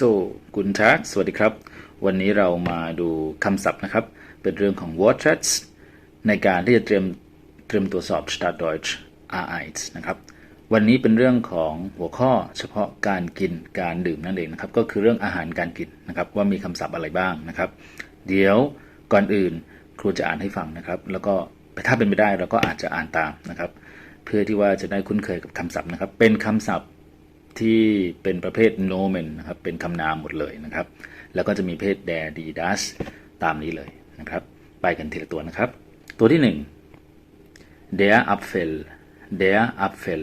so guten Tag สวัสดีครับ วันนี้เรามาดูคำศัพท์นะครับ เป็นเรื่องของ Wortschatz ในการที่จะเตรียมเตรียมตัวสอบ Start Deutsch R1 นะครับ วันนี้เป็นเรื่องของหัวข้อเฉพาะการกินการดื่มนั่นเองนะครับ ก็คือเรื่องอาหารการกินนะครับ ว่ามีคำศัพท์อะไรบ้างนะครับ เดี๋ยวก่อนอื่นครูจะอ่านให้ฟังนะครับ แล้วก็ถ้าเป็นไปได้เราก็อาจจะอ่านตามนะครับ เพื่อที่ว่าจะได้คุ้นเคยกับคำศัพท์นะครับ เป็นคำศัพท์ ที่เป็นประเภท nomen นะครับเป็นคำนามหมดเลยนะครับ แล้วก็จะมีเพศ der die das ตามนี้เลยนะครับ ไปกันทีละตัวนะครับ ตัวที่หนึ่ง der Apfel der Apfel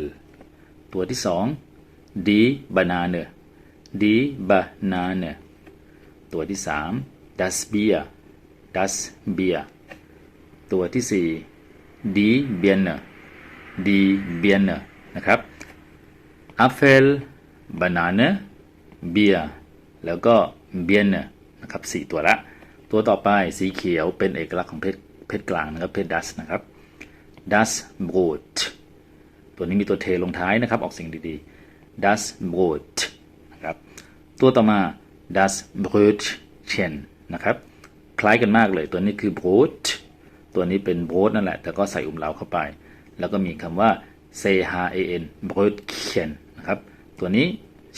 ตัวที่สอง die Banane die Banane ตัวที่สาม das Bier das Bier ตัวที่สี่ die Birne die Birne นะครับ Apfel Banane Bier แล้วก็ Birne นะครับสี่ตัวละ ตัวต่อไปสีเขียวเป็นเอกลักษณ์ของเพศเพศกลางนะครับเพศ das นะครับ das Brot ตัวนี้มีตัวเทลงท้ายนะครับ ออกเสียงดีๆ das Brot นะครับ ตัวต่อมา das Brötchen นะครับ คล้ายกันมากเลย ตัวนี้คือ Brot ตัวนี้เป็น Brot นั่นแหละ แต่ก็ใส่อุ้มเหลาเข้าไป แล้วก็มีคำว่า c h a n Brötchen นะครับ ตัวนี้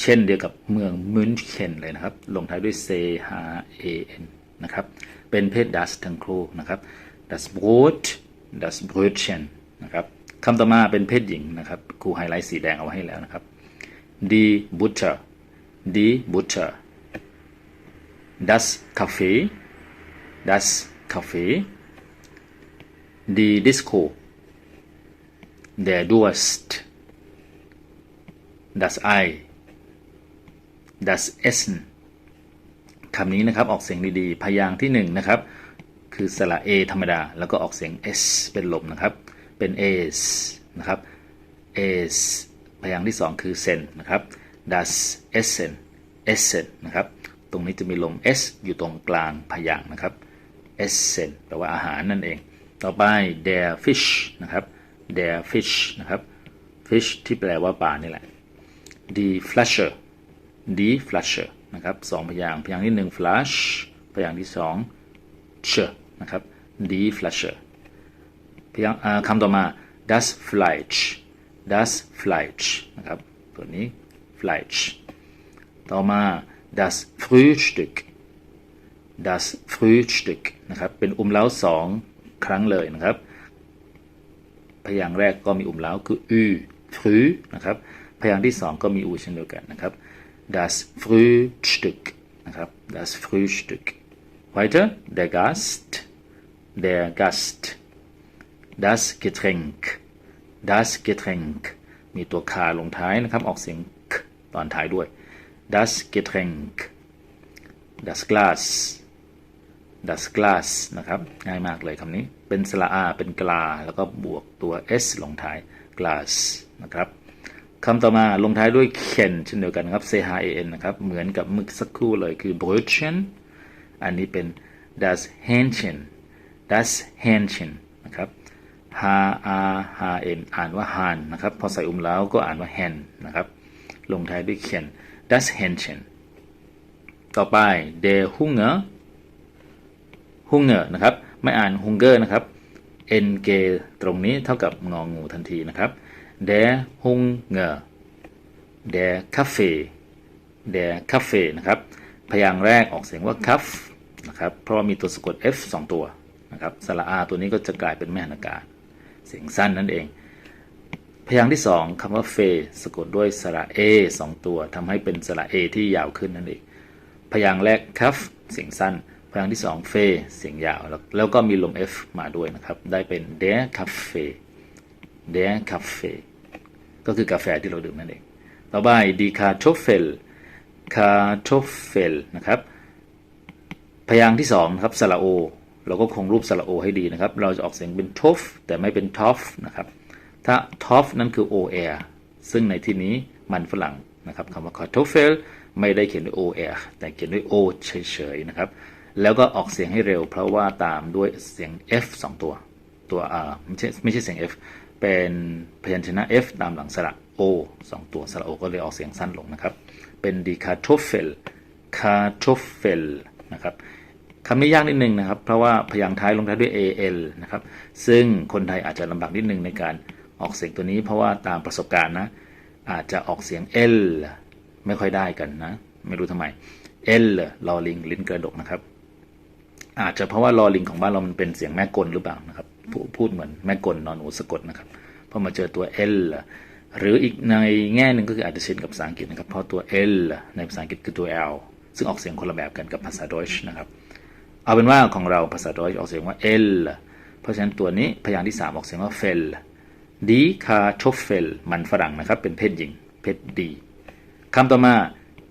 เช่นเดียวกับเมืองมินเชนเลยนะครับ ลงท้ายด้วย c h a n นะครับ เป็นเพศ das ทั้งครูนะครับ das Brot das Brötchen นะครับคำต่อมาเป็นเพศหญิงนะครับครูไฮไลท์สีแดงเอาไว้ให้แล้วนะครับ die Butter die Butter das Kaffee das Kaffee die Disco der Durst das Ei das Essen คำนี้นะครับออกเสียงดีๆ พยางค์ที่หนึ่งนะครับ คือสระ A ธรรมดา แล้วก็ออกเสียง S เป็นลมนะครับ เป็น S นะครับ S พยางค์ที่สองคือ sen นะครับ das Essen Essen นะครับ ตรงนี้จะมีลม S อยู่ตรงกลางพยางค์นะครับ Essen แปลว่าอาหารนั่นเอง ต่อไป der fish นะครับ der fish นะครับ Fish ที่แปลว่าปลานี่แหละ die Flasche die Flasche นะครับสองพยางค์พยางค์ที่หนึ่ง flash พยางค์ที่สอง ch นะครับ die Flasche พยางค์คำต่อมา das Fleisch das Fleisch นะครับตัวนี้ Fleisch ต่อมา das Frühstück das Frühstück นะครับเป็นอุ้มเล้าสองครั้งเลยนะครับ พยางค์แรกก็มีอุ้มเล้าคือ ü früh นะครับ พยางค์ที่สองก็มี u เช่นเดียวกันนะครับ das Frühstück นะครับ das Frühstück weiter der Gast der Gast das Getränk das Getränk มีตัวคาลงท้ายนะครับ ออกเสียง k ตอนท้ายด้วย das Getränk das Glas das Glas นะครับ ง่ายมากเลยคำนี้ เป็นสระอา เป็นกลา แล้วก็บวกตัว s ลงท้าย glass นะครับ คำต่อมาลงท้ายด้วย ken เช่นเดียวกันครับ c h a n นะครับ เหมือนกับเมื่อสักครู่เลยคือ brötchen อันนี้เป็น das Hähnchen das Hähnchen นะครับ h a h n อ่านว่า han นะครับ พอใส่อุ้มแล้วก็อ่านว่า hen นะครับ ลงท้ายด้วย ken das Hähnchen ต่อไป der Hunger Hunger นะครับ ไม่อ่าน hunger นะครับ n g ตรงนี้เท่ากับงองูทันทีนะครับ der Hunger der Kaffee der Kaffee นะครับ พยางค์แรกออกเสียงว่า kaff นะครับ เพราะว่ามีตัวสะกด f สองตัวนะครับสระ a ตัวนี้ก็จะกลายเป็นแม่หันากาศ เสียงสั้นนั่นเอง พยางค์ที่สองคำว่า fe สะกดด้วยสระ a สองตัวทำให้เป็นสระ a ที่ยาวขึ้นนั่นเอง พยางค์แรก kaff เสียงสั้น พยางค์ที่สอง fe เสียงยาวแล้วแล้วก็มีลม f มาด้วยนะครับ ได้เป็น der Kaffee der Kaffee ก็คือกาแฟที่เราดื่มนั่นเอง ต่อไป die Kartoffel Kartoffel นะครับ พยางค์ที่สองนะครับสระโอ เราก็คงรูปสระโอให้ดีนะครับ เราจะออกเสียงเป็น tof แต่ไม่เป็น tof นะครับ ถ้า tof นั่นคือ o r ซึ่งในที่นี้มันฝรั่งนะครับคำว่า Kartoffel ไม่ได้เขียนด้วย o r แต่เขียนด้วย o เฉยๆนะครับ แล้วก็ออกเสียงให้เร็ว เพราะว่าตามด้วยเสียง f สองตัว ตัว r ไม่ใช่ไม่ใช่เสียง f เป็นพยัญชนะ f ตามหลังสระ o สองตัวสระ o ก็เลยออกเสียงสั้นลงนะครับ เป็น die Kartoffel Kartoffel นะครับคำนี้ยากนิดนึงนะครับ เพราะว่าพยางค์ท้ายลงท้ายด้วย al นะครับ ซึ่งคนไทยอาจจะลำบากนิดนึงในการออกเสียงตัวนี้ เพราะว่าตามประสบการณ์นะ อาจจะออกเสียง l ไม่ค่อยได้กันนะ ไม่รู้ทำไม l ลอลิงลิ้นกระดกนะครับ อาจจะเพราะว่าลอลิงของบ้านเรามันเป็นเสียงแม่กลหรือเปล่านะครับ พูดเหมือนแม่กลนอนหนูสะกดนะครับพอมาเจอตัว l หรืออีกในแง่หนึ่งก็คืออาจจะเช่นกับภาษาอังกฤษนะครับ เพราะตัว l ในภาษาอังกฤษคือตัว l ซึ่งออกเสียงคนละแบบกันกับภาษาดอยช์นะครับ เอาเป็นว่าของเราภาษาดอยช์ออกเสียงว่า l เพราะฉะนั้นตัวนี้พยางค์ที่ 3 ออกเสียงว่า fel ดีคาชฟเฟลมันฝรั่งนะครับ เป็นเพศหญิง เพศดีคำต่อมา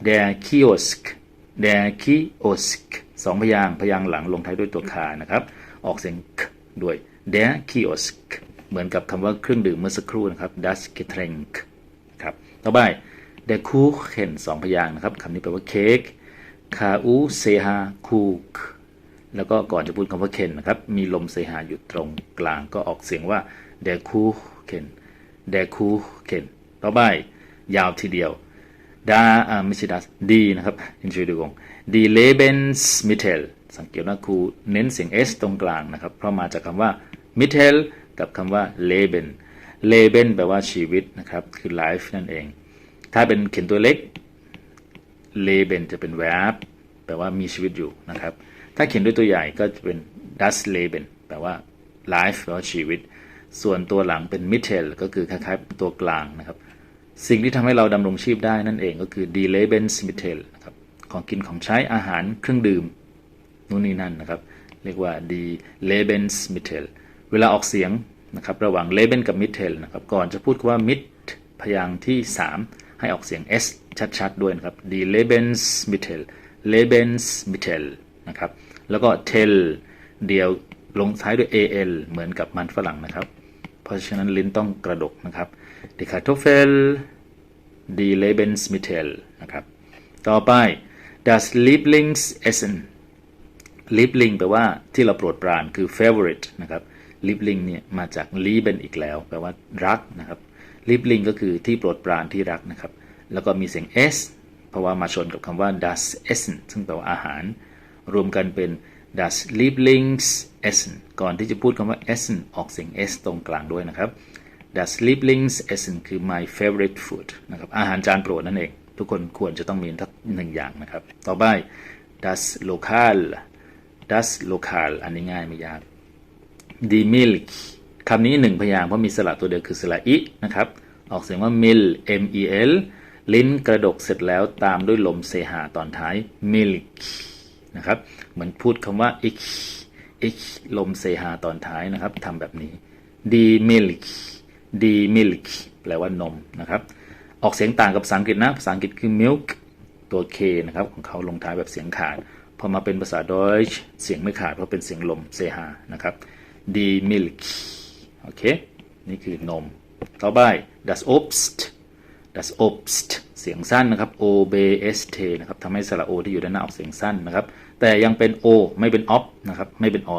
der kiosk der kiosk สองพยางค์พยางค์หลังลงท้ายด้วยตัวคานะครับ ออกเสียง k ด้วย der kiosk เหมือนกับคำว่าเครื่องดื่มเมื่อสักครู่นะครับ das Getränk ครับต่อไป der Kuchen สองพยางค์นะครับคำนี้แปลว่าเค้ก k u c h Cook แล้วก็ก่อนจะพูดคำว่าเคนนะครับ มีลมเสหาอยู่ตรงกลางก็ออกเสียงว่า der Kuchen der Kuchen ต่อไป ยาวทีเดียวดาอาไม่ใช่ดาดีนะครับ Entschuldigung die Lebensmittel สังเกตว่าครูเน้นเสียง s ตรงกลางนะครับ เพราะมาจากคำว่า Mittel กับคำว่า Leben Leben แปลว่าชีวิตนะครับ คือ life นั่นเอง ถ้าเป็นเขียนตัวเล็ก Leben จะเป็น verb แปลว่ามีชีวิตอยู่นะครับ ถ้าเขียนด้วยตัวใหญ่ก็จะเป็น das Leben แปลว่า life แปลว่าชีวิต ส่วนตัวหลังเป็น Mittel ก็คือคล้ายๆตัวกลางนะครับ สิ่งที่ทำให้เราดำรงชีพได้นั่นเองก็คือ die Lebensmittel นะครับของกินของใช้อาหารเครื่องดื่ม นู่นนี่นั่นนะครับ เรียกว่า die Lebensmittel เวลาออกเสียงนะครับระหว่าง Leben กับ Mittel นะครับก่อนจะพูดคำว่า mit พยางค์ที่ 3 ให้ออกเสียง s ชัดๆ ด้วยนะครับ die Lebensmittel Lebensmittel นะครับแล้วก็ tell เดียวลงท้ายด้วย al เหมือนกับมันฝรั่งนะครับ เพราะฉะนั้นลิ้นต้องกระดกนะครับ die Kartoffel die Lebensmittel นะครับต่อไป das Lieblingsessen Liebling แปลว่าที่เราโปรดปรานคือ favorite นะครับ Liebling เนี่ยมาจาก lieben อีกแล้ว แปลว่ารักนะครับ Liebling ก็คือที่โปรดปรานที่รักนะครับ แล้วก็มีเสียง s เพราะว่ามาชนกับคำว่า das Essen ซึ่งแปลว่าอาหาร รวมกันเป็น das Lieblingsessen ก่อนที่จะพูดคำว่า essen ออกเสียง s ตรงกลางด้วยนะครับ das Lieblingsessen คือ my favorite food นะครับอาหารจานโปรดนั่นเอง ทุกคนควรจะต้องมีทักหนึ่งอย่างนะครับ ต่อไป das Lokal das Lokal อันนี้ง่ายไม่ยาก die Milch คำนี้หนึ่งพยางค์เพราะมีสระตัวเดียวคือสระอินะครับ ออกเสียงว่า mil m e l ลิ้นกระดกเสร็จแล้วตามด้วยลมเสหาตอนท้าย milk นะครับ เหมือนพูดคำว่า ich ich ลมเสหาตอนท้ายนะครับทำแบบนี้ die Milch die Milch แปลว่านมนะครับ ออกเสียงต่างกับภาษาอังกฤษนะ ภาษาอังกฤษคือ milk ตัว k นะครับ ของเขาลงท้ายแบบเสียงขาด พอมาเป็นภาษาดอยช์เสียงไม่ขาดเพราะเป็นเสียงลมเสหานะครับ die Milch โอเค นี่คือนม ต่อไป das Obst das Obst เสียงสั้นนะครับ o b s t นะครับทำให้สระโอที่อยู่ด้านหน้าออกเสียงสั้นนะครับ แต่ยังเป็น o ไม่เป็น op นะครับ ไม่เป็น o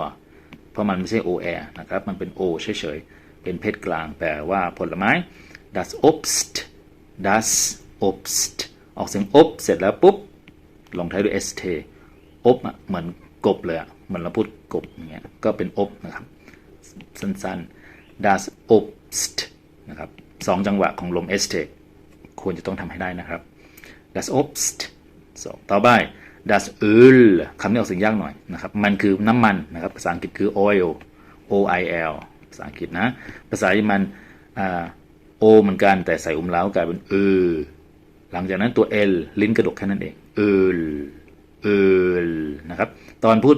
เพราะมันไม่ใช่ o r นะครับ มันเป็น o เฉยๆ เป็นเพศกลางแปลว่าผลไม้ das Obst das Obst ออกเสียง ob เสร็จแล้วปุ๊บ ลงท้ายด้วย st อบอะเหมือนกบเลยอะเหมือนเราพูดกบอย่างเงี้ยก็เป็นอบนะครับ สั้นๆ das Obst นะครับสองจังหวะของลม st ควรจะต้องทำให้ได้นะครับ das Obst สองต่อไป das Öl คำนี้ออกเสียงยากหน่อยนะครับ มันคือน้ำมันนะครับ ภาษาอังกฤษคือ oil o i l ภาษาอังกฤษนะ ภาษาเยอรมันอ่า o เหมือนกันแต่ใส่อุ้มเล้ากลายเป็น ö หลังจากนั้นตัว l ลิ้นกระดกแค่นั้นเองเอล öl öl นะครับ ตอนพูด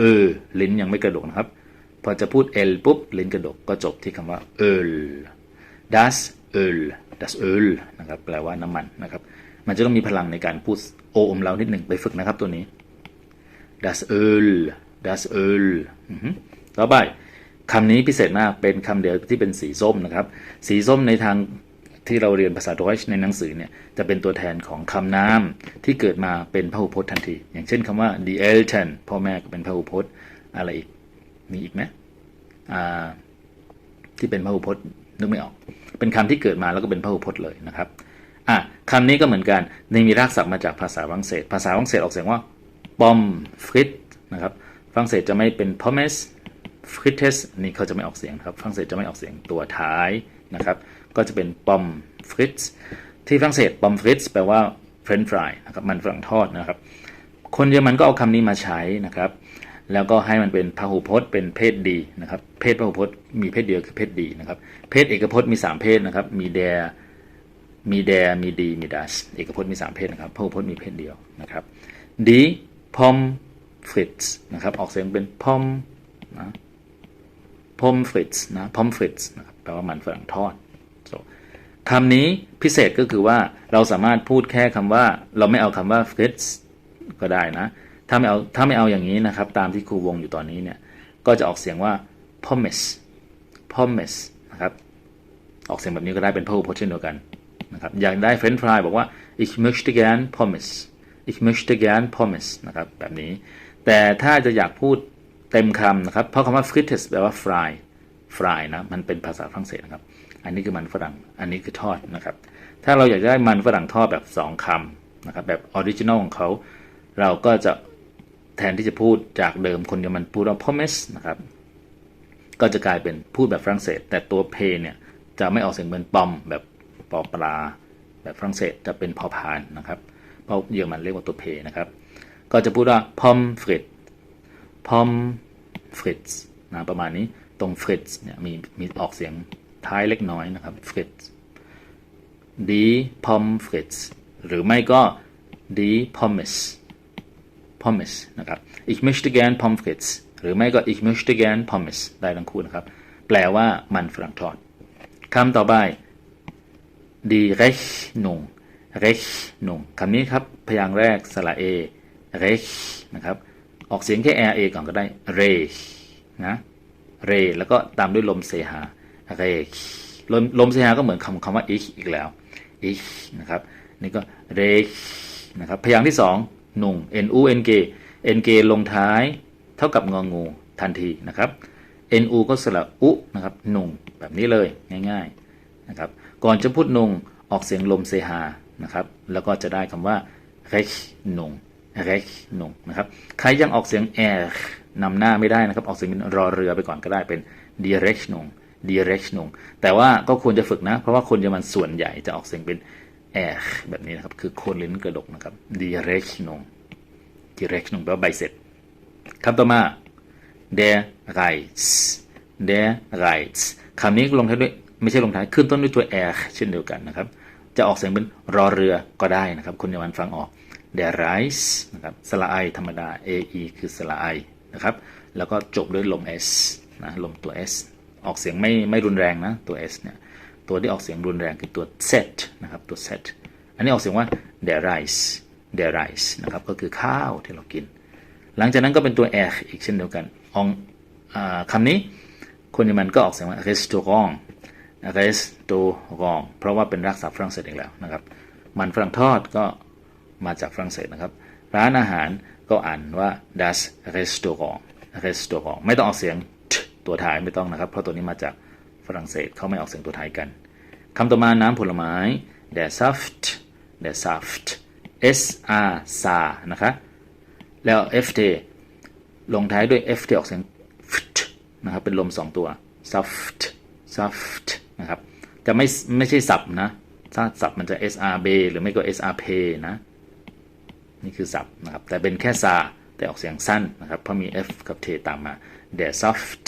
ö ลิ้นยังไม่กระดกนะครับ พอจะพูด l ปุ๊บลิ้นกระดกก็จบที่คำว่า öl das Öl das Öl นะครับแปลว่าน้ำมันนะครับ มันจะต้องมีพลังในการพูดโออมเรานิดหนึ่งไปฝึกนะครับตัวนี้ das Öl das Öl อือฮึต่อไปคำนี้พิเศษมากเป็นคำเดียวที่เป็นสีส้มนะครับ สีส้มในทาง ที่เราเรียนภาษาดอยช์ในหนังสือเนี่ยจะเป็นตัวแทนของคำนามที่เกิดมาเป็นพหูพจน์ทันที อย่างเช่นคำว่า die Eltern พ่อแม่ก็เป็นพหูพจน์อะไรอีกมีอีกไหมที่เป็นพหูพจน์นึกไม่ออก เป็นคำที่เกิดมาแล้วก็เป็นพหูพจน์เลยนะครับอะคำนี้ก็เหมือนกันนี่มีรากศัพท์มาจากภาษาฝรั่งเศส ภาษาฝรั่งเศสออกเสียงว่า pom frit นะครับฝรั่งเศสจะไม่เป็น pommes frites นี่เขาจะไม่ออกเสียงครับฝรั่งเศสจะไม่ออกเสียงตัวท้ายนะครับ ก็จะเป็น pom frites ที่ฝรั่งเศส pom frites แปลว่า french fry นะครับมันฝรั่งทอดนะครับ คนเยอรมันก็เอาคำนี้มาใช้นะครับ แล้วก็ให้มันเป็นพหูพจน์เป็นเพศดีนะครับ เพศพหูพจน์มีเพศเดียวคือเพศดีนะครับ เพศเอกพจน์มี 3 เพศนะครับ มี der มี der มี die มี das เอกพจน์มี 3 เพศนะครับพหูพจน์มีเพศเดียวนะครับ die pom frites นะครับ ออกเสียงเป็น pom นะ pom frites นะ pom frites นะครับแปลว่ามันฝรั่งทอด so คำนี้พิเศษก็คือว่าเราสามารถพูดแค่คำว่า เราไม่เอาคำว่า fits ก็ได้นะ ถ้าไม่เอาถ้าไม่เอาอย่างนี้นะครับ ตามที่ครูวงอยู่ตอนนี้เนี่ย ก็จะออกเสียงว่า pommes pommes นะครับ ออกเสียงแบบนี้ก็ได้เป็นพหูพจน์เช่นเดียวกันนะครับอยากได้เฟรนช์ฟรายบอกว่า ich möchte gern pommes ich möchte gern pommes นะครับแบบนี้ แต่ถ้าจะอยากพูดเต็มคำนะครับ เพราะคำว่า frites แปลว่า fry fry นะ มันเป็นภาษาฝรั่งเศสนะครับ อันนี้คือมันฝรั่ง อันนี้คือทอดนะครับ ถ้าเราอยากได้มันฝรั่งทอดแบบ 2คำนะครับแบบออริจินอลของเขา เราก็จะแทนที่จะพูดจากเดิมคนเยอรมันพูดว่า pommes นะครับ ก็จะกลายเป็นพูดแบบฝรั่งเศส แต่ตัวเพเนี่ยจะไม่ออกเสียงเหมือนปอมแบบปอปลา แบบฝรั่งเศสจะเป็นพอพานนะครับ เพราะเยอรมันเรียกว่าตัวเพนะครับ ก็จะพูดว่า pom frit pom fritz นะประมาณนี้ตรง fritz เนี่ยมีมีออกเสียง ท้ายเล็กน้อยนะครับ fritz die pom fritz หรือไม่ก็ die pommes pommes นะครับ ich möchte gern pommes frites หรือไม่ก็ ich möchte gern pommes ได้ทั้งคู่นะครับ แปลว่ามันฝรั่งทอดคำต่อไป die Rechnung Rechnung คำนี้ครับ พยางค์แรกสระเอ rech นะครับ ออกเสียงแค่ r a ก่อนก็ได้ rech นะ re แล้วก็ตามด้วยลมเสหา rech ลมลมเสหาก็เหมือนคำคำว่า ich อีกแล้ว ich นะครับนี่ก็ rech นะครับพยางค์ที่สองนุง n u n g n g ลงท้ายเท่ากับงองูทันทีนะครับ n u ก็สระอุนะครับนุงแบบนี้เลยง่ายๆนะครับก่อนจะพูดนุงออกเสียงลมเสหานะครับแล้วก็จะได้คำว่า rechnung rechnung นะครับใครยังออกเสียง r นำหน้าไม่ได้นะครับ ออกเสียงเป็นรอเรือไปก่อนก็ได้เป็น d i Rechnung Rechnung แต่ว่าก็ควรจะฝึกนะ เพราะว่าคนเยอรมันส่วนใหญ่จะออกเสียงเป็น r แบบนี้นะครับ คือโคนลิ้นกระดกนะครับ die Rechnung die Rechnung แปลว่าใบเสร็จคำต่อมา der Reiz der Reiz คำนี้ลงท้ายด้วยไม่ใช่ลงท้ายขึ้นต้นด้วยตัว r เช่นเดียวกันนะครับ จะออกเสียงเป็นรอเรือก็ได้นะครับ คนเยอรมันฟังออก der Reis นะครับสระไอธรรมดา a e คือสระไอนะครับ แล้วก็จบด้วยลม s นะลมตัว s ออกเสียงไม่ไม่รุนแรงนะตัว s เนี่ยตัวที่ออกเสียงรุนแรงคือตัว z นะครับตัว z อันนี้ออกเสียงว่า der Reis der Reis นะครับก็คือข้าวที่เรากิน หลังจากนั้นก็เป็นตัว r อีกเช่นเดียวกันองอคำนี้คนเยอรมันก็ออกเสียงว่า restaurant restaurant เพราะว่าเป็นรากศัพท์ฝรั่งเศสอีกแล้วนะครับมันฝรั่งทอดก็มาจากฝรั่งเศสนะครับ ร้านอาหารก็อ่านว่า das Restaurant Restaurant ไม่ต้องออกเสียง ตัวท้ายไม่ต้องนะครับ เพราะตัวนี้มาจากฝรั่งเศสเขาไม่ออกเสียงตัวท้ายกันคำต่อมาน้ำผลไม้ der Saft der Saft S R S A นะคะแล้ว F T ลงท้ายด้วย F T ออกเสียง ft นะครับเป็นลมสองตัว Saft Saft นะครับจะไม่ไม่ใช่สับนะถ้าสับมันจะ S R B หรือไม่ก็ S R P นะนี่คือสับนะครับแต่เป็นแค่ซาแต่ออกเสียงสั้นนะครับเพราะมี F กับ T ตามมา der Saft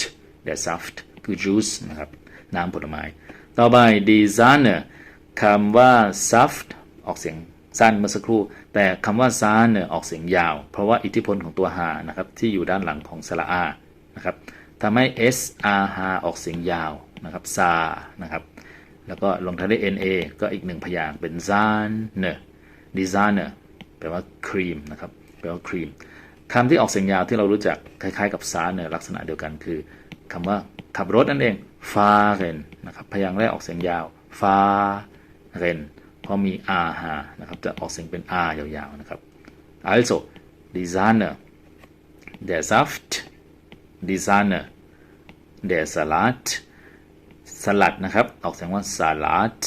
der Saft คือ juice นะครับ น้ำผลไม้ ต่อไป die Sahne คำว่า Saft ออกเสียงสั้นเมื่อสักครู่ แต่คำว่า Sahne ออกเสียงยาว เพราะว่าอิทธิพลของตัวหานะครับที่อยู่ด้านหลังของสระอานะครับทำให้ S R ฮาออกเสียงยาวนะครับซานะครับแล้วก็ลงท้ายด้วย N A ก็อีกหนึ่งพยางค์เป็น Sahne designer แปลว่าครีมนะครับแปลว่าครีมคำที่ออกเสียงยาวที่เรารู้จักคล้ายๆกับซาเนอลักษณะเดียวกันคือ คำว่าขับรถนั่นเอง fahren นะครับพยางค์แรกออกเสียงยาว fahren เพราะมี r หานะครับจะออกเสียงเป็น r ยาวๆนะครับ also designer der Saft designer der Salat สลัดนะครับ ออกเสียงว่า Salat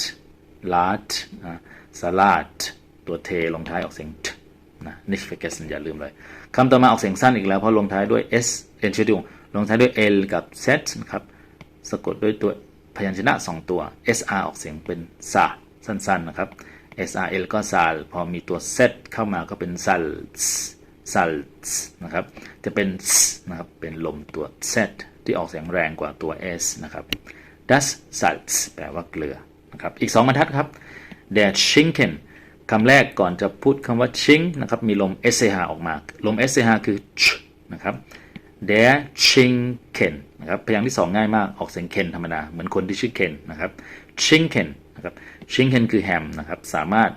ลาด salad ตัวเทลงท้ายออกเสียงนะ nicht vergessen อย่าลืมเลยคำต่อมาออกเสียงสั้นอีกแล้ว เพราะลงท้ายด้วย s Entschuldigung ลงท้ายด้วย l กับ z นะครับ สะกดด้วยตัวพยัญชนะ 2 ตัว sr ออกเสียงเป็น sa สั้นๆนะครับ srl ก็ Sa พอมีตัว z เข้ามาก็เป็น salz salz นะครับ จะเป็น s นะครับ เป็นลมตัว z ที่ออกเสียงแรงกว่าตัว s นะครับ das Salz แปลว่าเกลือนะครับ อีก 2 บรรทัดครับ der Schinken คำแรกก่อนจะพูดคำว่า ching นะครับ มีลม sh ออกมา ลม sh คือ ch นะครับ der Schinken นะครับพยางค์ที่ 2 ง่ายมากออกเสียงเคนธรรมดา เหมือนคนที่ชื่อเคนนะครับ Schinken นะครับ Schinken คือแฮมนะครับสามารถ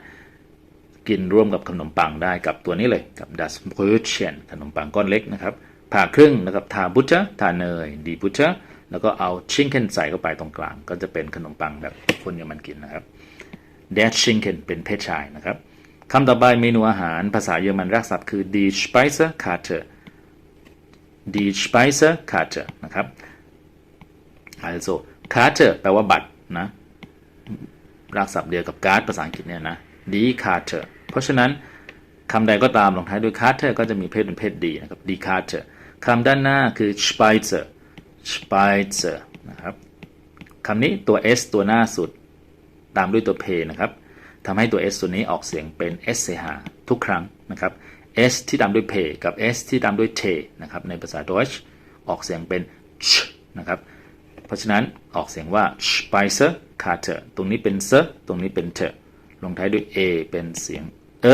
กินร่วมกับขนมปังได้กับตัวนี้เลยกับ das Brötchen ขนมปังก้อนเล็กนะครับผ่าครึ่งนะครับทาบุชทาเนยดีบุชแล้วก็เอาชิงเคนใส่เข้าไปตรงกลาง ก็จะเป็นขนมปังแบบคนเยอรมันกินนะครับ d a s c h i n k e n เป็นเพศชายนะครับคำต่อไปเมนูอาหารภาษาเยอรมันรากศัพท์คือ die Speisekarte die Speisekarte นะครับ also Karte แปลว่าบัตรนะรากศัพท์เดียวกับการ์ดภาษาอังกฤษเนี่ยนะ die Karte เพราะฉะนั้นคำใดก็ตามลงท้ายด้วย Karte ก็จะมีเพศเป็นเพศดีนะครับ die Karte คำด้านหน้าคือ Speise Speise นะครับคำนี้ตัว s ตัวหน้าสุดตามด้วยตัว p นะครับทำให้ตัว s ตัวนี้ออกเสียงเป็น sh ทุกครั้งนะครับ s ที่ตามด้วย p กับ s ที่ตามด้วย t นะครับในภาษา Deutsch ออกเสียงเป็น ch นะครับเพราะฉะนั้นออกเสียงว่า Speise Karte ตรงนี้เป็น s ตรงนี้เป็น t ลงท้ายด้วย a เป็นเสียงเอ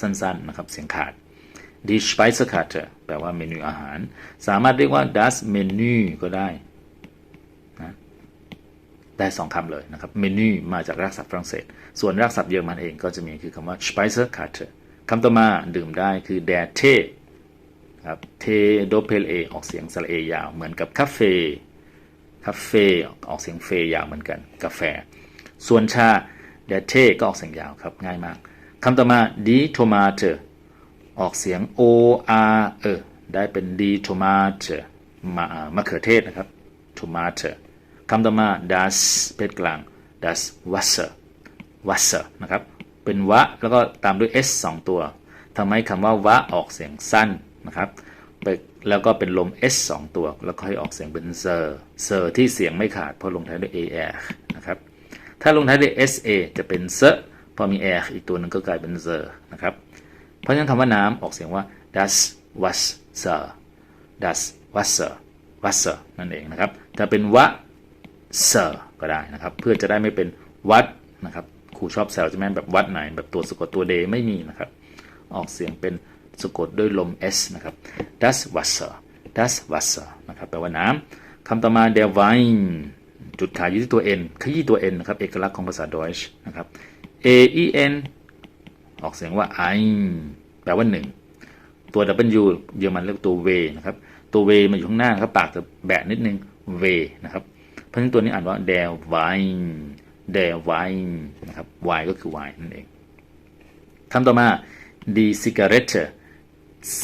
สั้นๆนะครับเสียงขาด Die Speisekarte แปลว่าเมนูอาหาร สามารถเรียกว่า das Menü ก็ได้นะได้สองคำเลยนะครับ เมนูมาจากรากศัพท์ฝรั่งเศส ส่วนรากศัพท์เยอรมันเองก็จะมีคือคำว่า Speisekarte คำต่อมาดื่มได้คือ der Tee ครับ T doppel A อออกเสียงสระเอยาวเหมือนกับคาเฟ่คาเฟ่ออกเสียงเฟยาวเหมือนกัน กาแฟ ส่วนชา der Tee ก็ออกเสียงยาวครับง่ายมากคำต่อมา die Tomate ออกเสียง o r เออได้เป็น d tomate มามะเขือเทศนะครับ tomate คำต่อมา das เพศกลาง das Wasser Wasser นะครับ เป็นวะแล้วก็ตามด้วย s 2 ตัวทำให้คำว่าวะออกเสียงสั้นนะครับแล้วก็เป็นลม s 2 ตัว แล้วก็ให้ออกเสียงเป็นเซอร์เซอร์ที่เสียงไม่ขาดเพราะลงท้ายด้วย ar นะครับถ้าลงท้ายด้วย sa จะเป็นเซพอมี r อีกตัวหนึงก็กลายเป็นเซอร์นะครับเพราะฉะนั้นคำว่าน้ำออกเสียงว่า das Wasser das Wasser Wasser นั่นเองนะครับถ้าเป็นวะ Sir ก็ได้นะครับ เพื่อจะได้ไม่เป็นวัดนะครับ รูชอบแซวจะแม่นแบบวัดไหน แบบตัวสะกดตัวเดไม่มีนะครับ ออกเสียงเป็นสะกดด้วยลม s นะครับ das Wasser das Wasser นะครับแปลว่าน้ำคำต่อมา der Wein จุดขายอยู่ที่ตัว n ขยี้ตัว n นะครับ เอกลักษณ์ของภาษา Deutsch นะครับ a e n ออกเสียงว่า ein แปลว่าหนึ่งตัว W เยอรมันเรียกตัว V นะครับ ตัว V มาอยู่ข้างหน้าครับ ปากจะแบะนิดนึง V นะครับ เพราะฉะนั้นตัวนี้อ่านว่า der Wein der Wein นะครับ Y ก็คือ Y นั่นเองคำต่อมา die Zigarette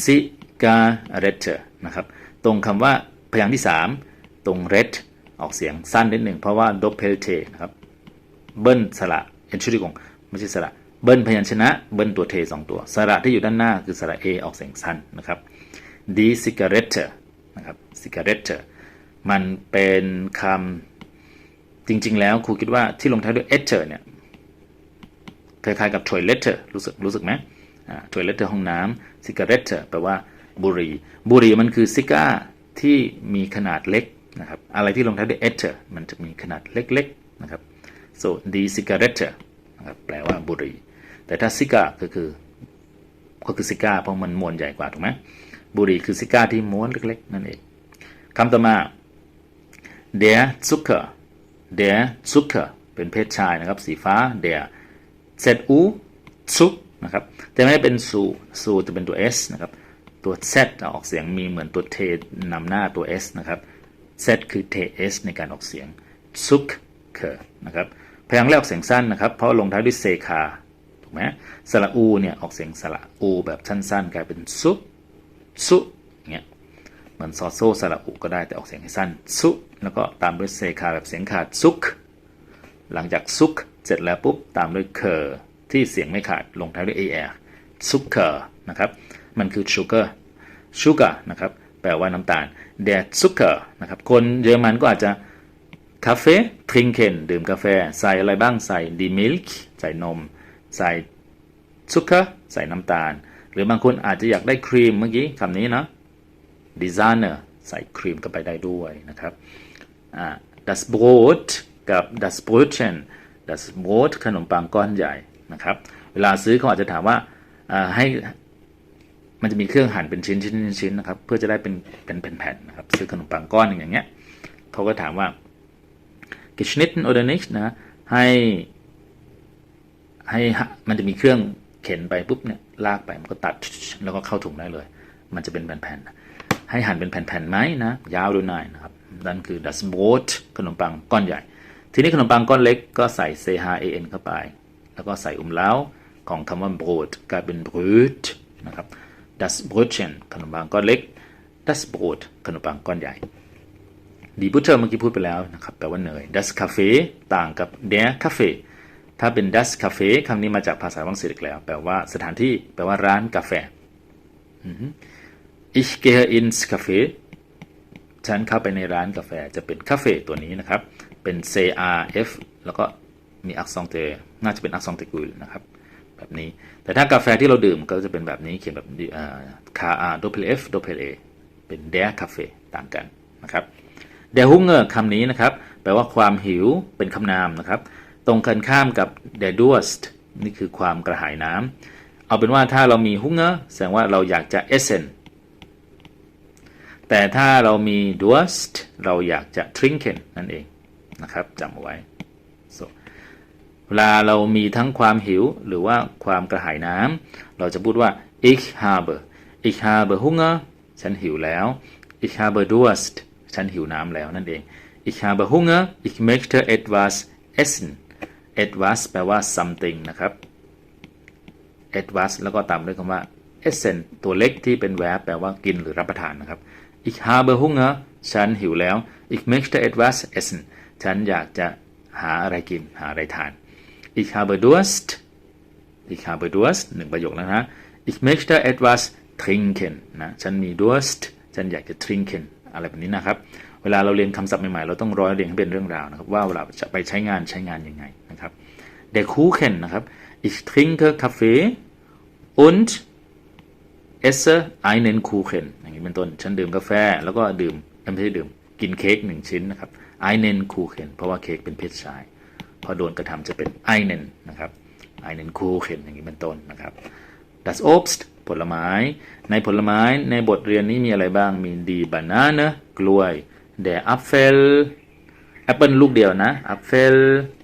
Zigarette นะครับ ตรงคำว่าพยางค์ที่ 3 ตรง red ออกเสียงสั้นนิดหนึ่งเพราะว่า doppelte นะครับ เบิ้ลสระ Entschuldigung ไม่ใช่สระเบิ้ลพยัญชนะ เบิ้ลตัวเทสองตัว สระที่อยู่ด้านหน้าคือสระ A ออกเสียงสั้นนะครับ die Zigarette นะครับ Zigarette มันเป็นคำ จริงๆ แล้วครูคิดว่าที่ลงท้ายด้วย ette เนี่ยคล้ายๆกับ toilet รู้สึกรู้สึกไหม toilet ห้องน้ำ cigarette แปลว่าบุหรี่บุหรี่มันคือซิก้าที่มีขนาดเล็กนะครับอะไรที่ลงท้ายด้วย ette มันจะมีขนาดเล็กๆนะครับ so die Zigarette นะครับแปลว่าบุหรี่แต่ถ้าซิก้าก็คือก็คือซิก้าเพราะมันมวลใหญ่กว่าถูกไหมบุหรี่คือซิก้าที่ม้วนเล็กๆนั่นเองคำต่อมา der Zucker der Zucker เป็นเพศชายนะครับ สีฟ้า der z u Zuck นะครับแต่ไม่ได้เป็นสูสูจะเป็นตัว s นะครับ ตัว z ออกเสียงมีเหมือนตัวเทนำหน้าตัว s นะครับ z คือ ts ในการออกเสียง Zucker นะครับพยางค์แรกออกเสียงสั้นนะครับ เพราะลงท้ายด้วยเซคาถูกไหมสระอูเนี่ยออกเสียงสระอูแบบสั้นๆ กลายเป็นซุซุ เหมือนซอโซสระอุก็ได้แต่ออกเสียงให้สั้นซุแล้วก็ตามด้วยเซคาแบบเสียงขาดซุก หลังจากซุกเสร็จแล้วปุ๊บตามด้วยเคอร์ที่เสียงไม่ขาดลงท้ายด้วย ar Zucker นะครับมันคือ sugar sugar นะครับแปลว่าน้ำตาล der Zucker นะครับคนเยอรมันก็อาจจะคาเฟ่ trinken ดื่มกาแฟ ใส่อะไรบ้างใส่ die Milch ใส่นม ใส่ Zucker ใส่น้ำตาล หรือบางคนอาจจะอยากได้ครีมเมื่อกี้คำนี้เนาะ Designer ใส่ครีมเข้าไปได้ด้วยนะครับอ่า das Brot กับ das Brötchen das Brot ขนมปังก้อนใหญ่นะครับ เวลาซื้อเขาอาจจะถามว่าอ่าให้มันจะมีเครื่องหั่นเป็นชิ้นชิ้นชิ้นนะครับ เพื่อจะได้เป็นเป็นแผ่นๆนะครับ ซื้อขนมปังก้อนอย่างเงี้ยเขาก็ถามว่า geschnitten oder nicht นะให้ให้มันจะมีเครื่องเข็นไปปุ๊บเนี่ยลากไปมันก็ตัดแล้วก็เข้าถุงได้เลย มันจะเป็นแผ่นๆ ให้หั่นเป็นแผ่นๆไหมนะ ยาวหรือหน่อยนะครับนั่นคือ das Brot ขนมปังก้อนใหญ่ ทีนี้ขนมปังก้อนเล็กก็ใส่ ch an เข้าไป แล้วก็ใส่อุมเล้าของคำว่า brot กลายเป็น brot นะครับ das Brötchen ขนมปังก้อนเล็ก das Brot ขนมปังก้อนใหญ่ดีบุตเตอร์เมื่อกี้พูดไปแล้วนะครับแปลว่าเนย das Café ต่างกับ der Café ถ้าเป็น das Café คำนี้มาจากภาษาฝรั่งเศสอีกแล้ว แปลว่าสถานที่ แปลว่าร้านกาแฟ ich gehe ins Café ฉันเข้าไปในร้านกาแฟจะเป็นคาเฟ่ตัวนี้นะครับ เป็น C R F แล้วก็มีอักษรเตน่าจะเป็นอักษรเตกุลนะครับ แบบนี้ แต่ถ้ากาแฟที่เราดื่มก็จะเป็นแบบนี้เขียนแบบคาอาด F d A เป็น der Cafe ต่างกันนะครับ der Hunger คำนี้นะครับ แปลว่าความหิวเป็นคำนามนะครับ ตรงกันข้ามกับ der Durst นี่คือความกระหายน้ำเอาเป็นว่าถ้าเรามี Hunger แสดงว่าเราอยากจะ essen แต่ถ้าเรามี Durst เราอยากจะ trinken นั่นเองนะครับจำเอาไว้ so เวลาเรามีทั้งความหิวหรือว่าความกระหายน้ำเราจะพูดว่า ich habe ich habe Hunger ฉันหิวแล้ว ich habe Durst ฉันหิวน้ำแล้วนั่นเอง ich habe Hunger ich möchte etwas essen etwas แปลว่า something นะครับ etwas แล้วก็ตามด้วยคำว่า essen ตัวเล็กที่เป็น verb แปลว่ากินหรือรับประทานนะครับ ich habe Hunger ฉันหิวแล้ว ich möchte etwas essen ฉันอยากจะหาอะไรกิน หาอะไรทาน ich habe Durst ich habe Durst หนึ่งประโยคแล้วนะ ich möchte etwas trinken นะฉันมี Durst ฉันอยากจะ trinken อะไรแบบนี้นะครับ เวลาเราเรียนคำศัพท์ใหม่ๆ เราต้องร้อยเรียงให้เป็นเรื่องราวนะครับ ว่าเวลาจะไปใช้งานใช้งานยังไงนะครับ der Kuchen นะครับ ich trinke Kaffee und esse einen Kuchen นี้เป็นต้น ฉันดื่มกาแฟ แล้วก็ดื่มไม่ใช่ดื่ม กินเค้กหนึ่งชิ้นนะครับ einen Kuchen เพราะว่าเค้กเป็นเพศชาย พอโดนกระทำจะเป็น einen นะครับ einen Kuchen อย่างนี้เป็นต้นนะครับ das Obst ผลไม้ ในผลไม้ในบทเรียนนี้มีอะไรบ้างมี die Banane กล้วย der Apfel แอปเปิลลูกเดียวนะ Apfel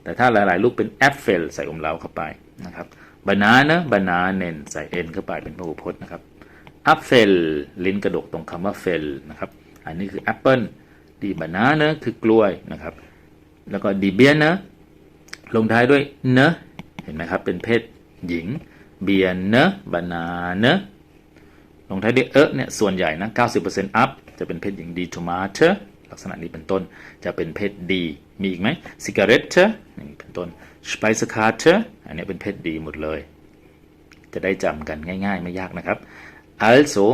แต่ถ้าหลาย ๆ ลูกเป็น Apfel ใส่อมเล้าเข้าไปนะครับ banana bananen ใส่ n เข้าไปเป็นพหูพจน์นะครับ Apfel ลิ้นกระดกตรงคำว่า fel นะครับ อันนี้คือ Apple ดี banana คือกล้วยนะครับ แล้วก็ die Birne ลงท้ายด้วยเนเห็นไหมครับ เป็นเพศหญิง เบียนเนบานาเนลงท้ายด้วยเอเนี่ยส่วนใหญ่นะ 90% up จะเป็นเพศหญิงดีทูมาเตลักษณะนี้เป็นต้นจะเป็นเพศดีมีอีกไหมซิกาเรตเตอย่างนี้เป็นต้นสไปซ์คาร์เตอันนี้เป็นเพศดีหมดเลย จะได้จำกันง่าย ๆ ไม่ยากนะครับ also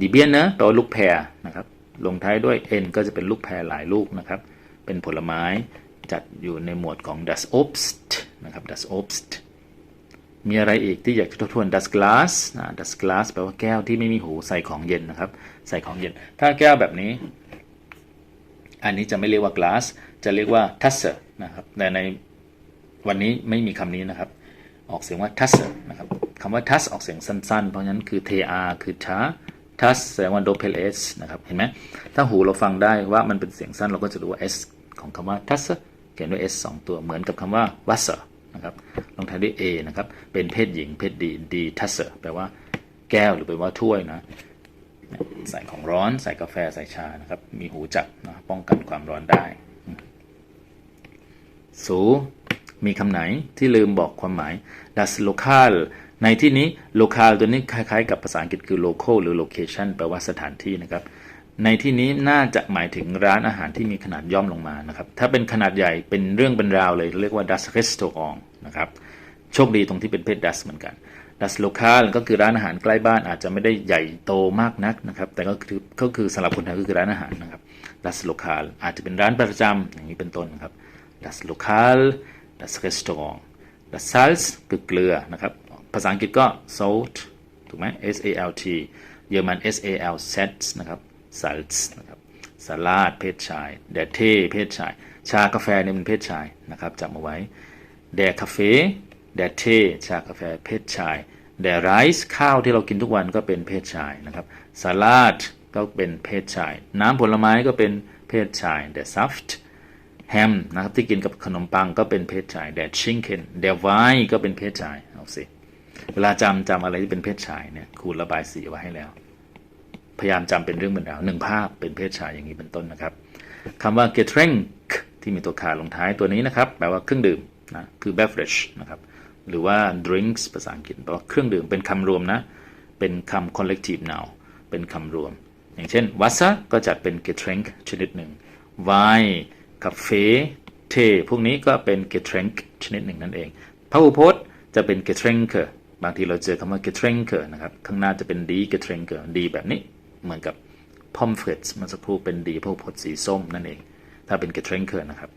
die Birne แปลว่าลูกแพรนะครับ ลงท้ายด้วย n ก็จะเป็นลูกแพรหลายลูกนะครับ เป็นผลไม้จัดอยู่ในหมวดของ das Obst นะครับ das Obst มีอะไรอีกที่อยากจะทบทวน das Glas นะ das Glas แปลว่าแก้วที่ไม่มีหูใส่ของเย็นนะครับ ใส่ของเย็น ถ้าแก้วแบบนี้ อันนี้จะไม่เรียกว่า glass จะเรียกว่า tasse นะครับ แต่ในวันนี้ไม่มีคำนี้นะครับ ออกเสียงว่า tasse นะครับคำว่า tass ออกเสียงสั้นๆ เพราะฉะนั้นคือ tr คือ ta tass แสดงว่า doppel s นะครับ เห็นไหม ถ้าหูเราฟังได้ว่ามันเป็นเสียงสั้นเราก็จะรู้ว่า s ของคำว่า tasse เขียนด้วย s สองตัวเหมือนกับคำว่า wasser นะครับ ลงท้ายด้วย a นะครับ เป็นเพศหญิง เพศดีดี tasse แปลว่าแก้วหรือแปลว่าถ้วยนะ ใส่ของร้อน ใส่กาแฟ ใส่ชา นะครับ มีหูจับนะป้องกันความร้อนได้สู มีคำไหนที่ลืมบอกความหมาย das local ในที่นี้ local ตัวนี้คล้ายๆ กับภาษาอังกฤษคือ local หรือ location แปลว่าสถานที่นะครับ ในที่นี้น่าจะหมายถึงร้านอาหารที่มีขนาดย่อมลงมานะครับ ถ้าเป็นขนาดใหญ่เป็นเรื่องเป็นราวเลยเรียกว่า das Restaurant นะครับโชคดีตรงที่เป็นเพศ das เหมือนกัน das lokal ก็คือร้านอาหารใกล้บ้านอาจจะไม่ได้ใหญ่โตมากนักนะครับ แต่ก็คือก็คือสำหรับคนไทยก็คือร้านอาหารนะครับ das lokal อาจจะเป็นร้านประจำอย่างนี้เป็นต้นนะครับ das lokal das restaurant das Salz คือเกลือนะครับ ภาษาอังกฤษก็ salt ถูกไหม S A L T เยอรมัน S A L Z นะครับ Salz นะครับสลัดเพศชาย แดเทเพศชาย ชากาแฟเนี่ยเป็นเพศชายนะครับจำเอาไว้ แดคาเฟ่แดเทชากาแฟเพศชายแดไรซ์ข้าวที่เรากินทุกวันก็เป็นเพศชายนะครับสลัดก็เป็นเพศชาย น้ำผลไม้ก็เป็นเพศชาย แดซัฟต์ แฮมนะครับที่กินกับขนมปังก็เป็นเพศชายแดชิงเคนแดไวน์ก็เป็นเพศชายเอาสิเวลาจำจำอะไรที่เป็นเพศชายเนี่ยครูระบายสีไว้ให้แล้ว พยายามจำเป็นเรื่องเป็นราวหนึ่งภาพเป็นเพศชายอย่างนี้เป็นต้นนะครับคำว่า getränk ที่มีตัวขาลงท้ายตัวนี้นะครับ แปลว่าเครื่องดื่มนะคือ beverage นะครับหรือว่า drinks ภาษาอังกฤษแปลว่าเครื่องดื่มเป็นคำรวมนะ เป็นคำ collective noun เป็นคำรวม อย่างเช่น Wasser ก็จัดเป็น getränk ชนิดหนึ่ง Wein กาแฟเทพวกนี้ก็เป็น getränk ชนิดหนึ่งนั่นเองพหูพจน์จะเป็น getränke บางทีเราเจอคำว่า getränke นะครับข้างหน้าจะเป็น die getränke ดีแบบนี้เหมือนกับ pomfrets เมื่อสักครู่เป็นดีพหูพจน์สีส้มนั่นเอง ถ้าเป็น getränke นะครับ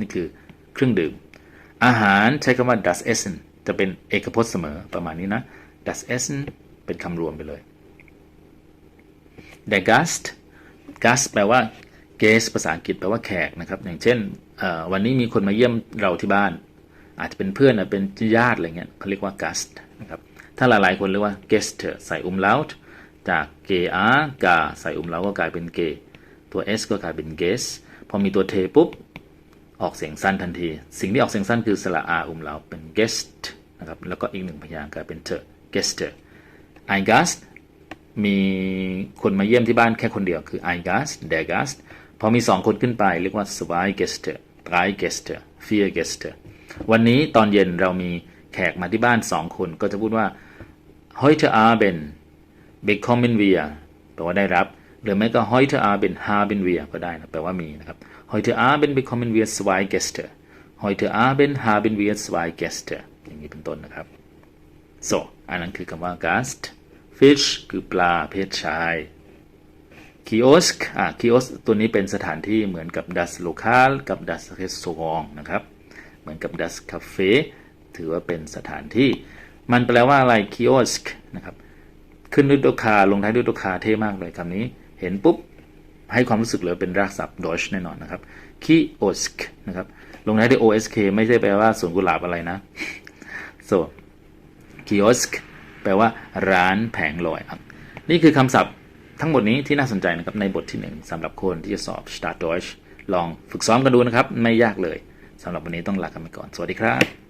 นี่คือเครื่องดื่ม อาหารใช้คำว่า das Essen จะเป็นเอกพจน์เสมอประมาณนี้นะ das Essen เป็นคำรวมไปเลย der Gast Gast แปลว่า guest ภาษาอังกฤษแปลว่าแขกนะครับ อย่างเช่นวันนี้มีคนมาเยี่ยมเราที่บ้าน อาจจะเป็นเพื่อนอาจเป็นญาติอะไรเงี้ยเขาเรียกว่า gast นะครับถ้าหลายๆคนเรียกว่า guest ใส่ umlaut จาก g a กาใส่ umlaut ก็กลายเป็น g ตัว s ก็กลายเป็น guest พอมีตัว t ปุ๊บออกเสียงสั้นทันที สิ่งที่ออกเสียงสั้นคือสระอาอุมเราเป็น guest นะครับแล้วก็อีกหนึ่งพยางค์กลายเป็นเ e guest I gast มีคนมาเยี่ยมที่บ้านแค่คนเดียวคือ I gast der gast พอมีสองคนขึ้นไปเรียกว่า zwei Gäste drei Gäste vier Gäste วันนี้ตอนเย็นเรามีแขกมาที่บ้านสองคนก็จะพูดว่า heute Abend bekommen wir แปลว่าได้รับ หรือไม่ก็ heute Abend haben wir ก็ได้นะแปลว่ามีนะครับ heute Abend bekommen wir zwei Gäste heute Abend haben wir zwei Gäste อย่างนี้เป็นต้นนะครับ so อันนั้นคือคำว่า gast fish คือปลาเพศชาย kiosk อ่า kiosk ตัวนี้เป็นสถานที่เหมือนกับ das lokal กับ das restaurant นะครับ เหมือนกับ das cafe ถือว่าเป็นสถานที่ มันแปลว่าอะไร kiosk นะครับ ขึ้นด้วยตัวคาลงท้ายด้วยตัวคาเท่มากเลยคำนี้ เห็นปุ๊บ ให้ความรู้สึกเลยเป็นรากศัพท์ Deutsch แน่นอนนะครับ kiosk นะครับ ลงท้ายด้วย osk ไม่ใช่แปลว่าสวนกุหลาบอะไรนะ so kiosk แปลว่าร้านแผงลอย นี่คือคำศัพท์ ทั้งหมดนี้ที่น่าสนใจนะครับในบทที่หนึ่งสำหรับคนที่จะสอบ Start Deutsch ลองฝึกซ้อมกันดูนะครับ ไม่ยากเลยสำหรับวันนี้ต้องลากันไปก่อน สวัสดีครับ